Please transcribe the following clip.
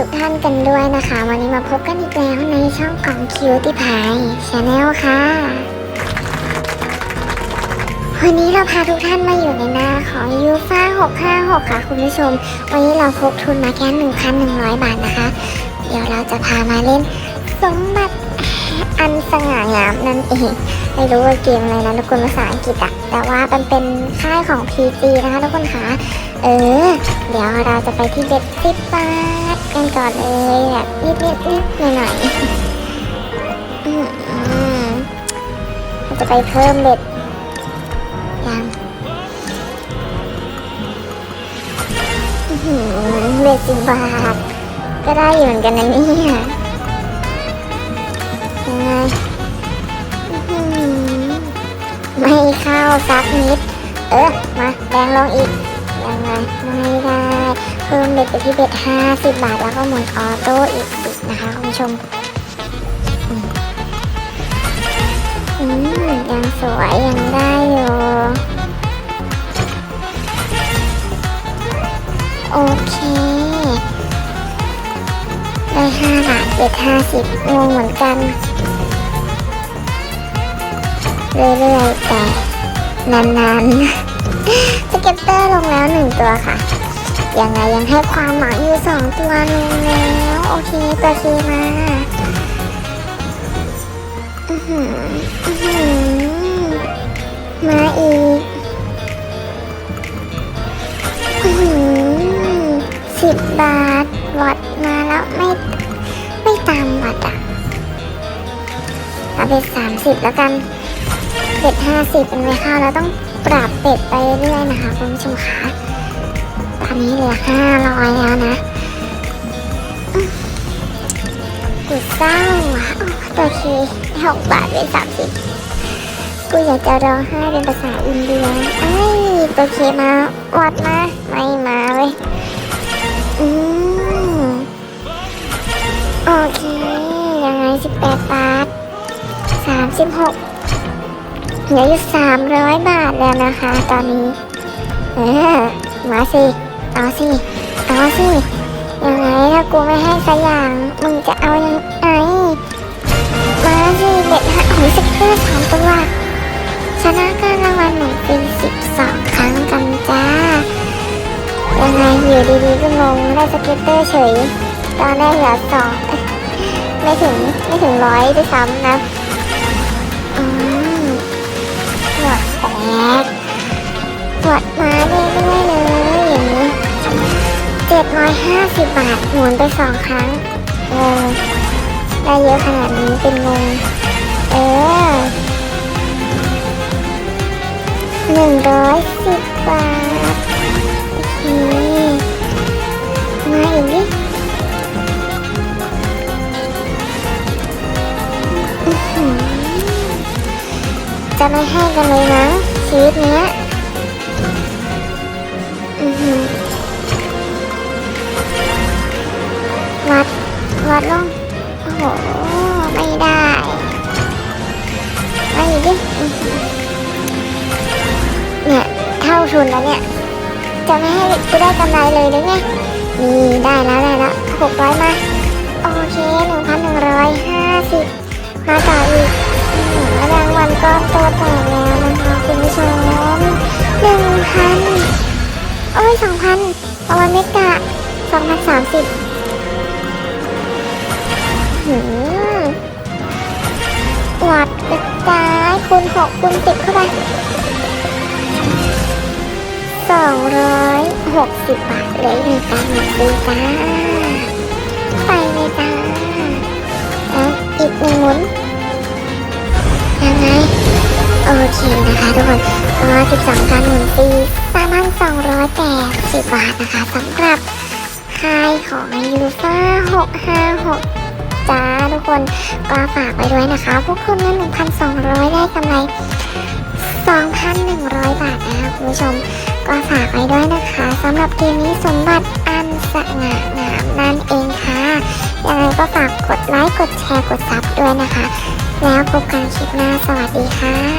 ทุกท่านกันด้วยนะคะ วันนี้มาพบกันอีกแล้วในช่องของคิวที่พายชาแนลค่ะ วันนี้เราพาทุกท่านมาอยู่ในหน้าของยูฟ่า656 ค่ะคุณผู้ชม วันนี้เราพกทุนมาแค่ 1,100 บาทนะคะ เดี๋ยวเราจะพามาเล่นสมบัติอันสง่างามนั่นเอง ไม่รู้ว่าเกมอะไรนะทุกคนภาษาอังกฤษอะแต่ว่ามันเป็นค่ายของ PG นะคะทุกคนคะเออ เดี๋ยวเราจะไปที่เบ็ดสิบบาทกันก่อนเลยแบบนิดนิดนิดหน่อยหน่อยๆเราจะไปเพิ่มเบ็ดยังเบ็ดสิบบาท ก็ได้อยู่เหมือนกันนะเนี่ยยังไง ไม่เข้าสักนิด เออ มาแดงลงอีกยังไงไม่ได้เพิ่มเบ็ดไปที่เบ็ดห้าสิบบาทแล้วก็หมุนออโต้อีกอีกนะคะคุณผู้ชมอืมยังสวย ยังได้อยู่โอเค ได้ห้าบาทเบ็ดห้าสิบงงเหมือนกัน เรื่อยๆแต่นานๆสเก็ตเตอร์ลงแล้วหนึ่งตัวค่ะ ยังไงยังให้ความหวังอยู่สองตัวลงแล้ว โอเคตัวเคมาอื้อหืออื้อหือมาอีกอื้อหือสิบบาทวัดมาแล้วไม่ไม่ตามวัดอะเอาไปสามสิบแล้วกัน เป็ดห้าสิบเป็นไม่เข้าแล้วต้องปรับเป็ดไปเรื่อยนะคะคุณผู้ชมคะตอนนี้เหลือห้าร้อยแล้วนะกูเศร้าอะโอ้ตัวคีหกบาทเป็นสามสิบกูอยากจะร้องไห้เป็นภาษาอินเดียไอ้ยตัวเคมาวัดมาไม่มาเว้ยอืมโอเคยังไงสิบแปดบาทสามสิบหก ลืออยู่สามร้อยบาทแล้วนะคะ ตอนนี้ เออมาสิเอาสิเอาสิยังไงถ้ากูไม่ให้สักอย่าง มึงจะเอายังไงมาสิเด็ดฮะโอ้ยสเกอร์สามตัวชนะการรางวัลหนึ่งปีสิบสองครั้งกันจ้า ยังไงอยู่ดีๆก็งงได้สเก็ตเตอร์เฉย ตอนแรกเหลือสองไม่ถึงไม่ถึงร้อยด้วยซ้ำนะ ดแตกดมาเรื่อยๆเลยอย่างนี้เจ็ดร้อยห้าสิบบาทหมุนไปสองครั้งงงได้เยอะขนาดนี้เป็นงง เออหนึ่งร้อยสิบบาทโอเคมาอีกดิจะไม่ให้กันเลยนะ ชีวิตเนี้ยอือหือวัด วัดลง โอ้โห ไม่ได้ไม่ดิเนี่ย เท่าทุนแล้วเนี่ย จะไม่ให้กูได้กำไรเลยหรือไง นี่ ได้แล้วได้แล้วหกร้อยมา โอเคหนึ่งพันหนึ่งร้อยห้าสิบมาต่ออีก รางวัลก้อนโตแตกแล้วนะคะคุณผู้ชมหนึ่งพันโอ้ยสองพันประมาณเมกะสองพันสามสิบหืมวัดกระจายคูณหกคูณสิบเข้าไปสองร้อยหกสิบบาทเลยในการหนึ่งปีจ้าไปเลยจ้าแล้วอีกหนึ่งหมุน ยังไงโอเคนะคะทุกคนก็12การหมุนปี3,280บบาทนะคะสำหรับคายของยูฟ่า656จ้าทุกคนก็ฝากไว้ด้วยนะคะ พวกคุณเงิน1,200ได้กำไร2,100บาทนะคะคุณผู้ชมก็ฝากไว้ด้วยนะคะสำหรับเกมนี้สมบัติอันสง่างามนั่นเองค่ะยังไงก็ฝากกดไลค์กดแชร์กดซับด้วยนะคะ แล้วพบกันคลิปหน้าสวัสดีค่ะ